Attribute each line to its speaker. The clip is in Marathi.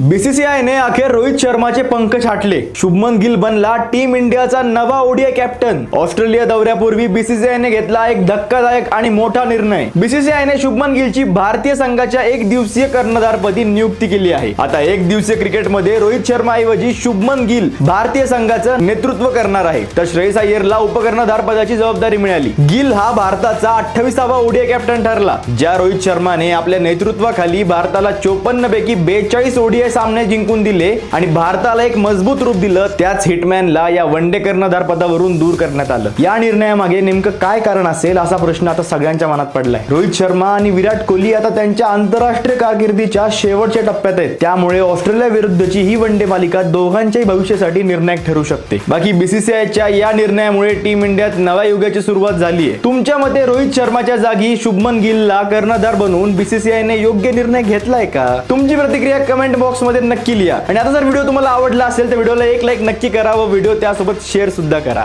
Speaker 1: बीसीसीआयने अखेर रोहित शर्माचे पंख छाटले शुभमन गिल बनला टीम इंडियाचा नवा ओडीआय कॅप्टन. ऑस्ट्रेलिया दौऱ्यापूर्वी बीसीसीआयने घेतला एक धक्कादायक आणि मोठा निर्णय. बीसीसीआयने शुभमन गिलची भारतीय संघाच्या एक दिवसीय कर्णधारपदी नियुक्ती केली आहे. आता एक दिवसीय क्रिकेटमध्ये रोहित शर्मा ऐवजी शुभमन गिल भारतीय संघाचं नेतृत्व करणार आहे. तर श्रेयस अय्यरला उपकर्णधार पदाची जबाबदारी मिळाली. गिल हा भारताचा अठ्ठावीसावा ओडीआय कॅप्टन ठरला. ज्या रोहित शर्माने आपल्या नेतृत्वाखाली भारताला चोपन्न पैकी बेचाळीस ओडीआय सामने जिंकून दिले आणि भारताला एक मजबूत रूप दिलं त्याच हिटमॅनला या वनडे कर्णधार पदावरून दूर करण्यात आलं. या निर्णयामागे नेमकं काय कारण असेल असा प्रश्न आता सगळ्यांच्या मनात पडलाय. रोहित शर्मा आणि विराट कोहली आता त्यांच्या आंतरराष्ट्रीय कारकिर्दीच्या शेवटच्या टप्प्यात आहेत. त्यामुळे ऑस्ट्रेलिया विरुद्धची ही वन डे मालिका दोघांच्याही भविष्यासाठी निर्णायक ठरू शकते. बाकी बीसीसीआयच्या या निर्णयामुळे टीम इंडियात नव्या युगाची सुरुवात झाली आहे. तुमच्या मते रोहित शर्माच्या जागी शुभमन गिलला कर्णधार बनवून बीसीसीआयने योग्य निर्णय घेतलाय का? तुमची प्रतिक्रिया कमेंट बॉक्स मध्ये नक्की लिहा. आणि आता जर व्हिडिओ तुम्हाला आवडला असेल तर व्हिडिओला एक लाईक नक्की करा व व्हिडिओ त्यासोबत शेअर सुद्धा करा.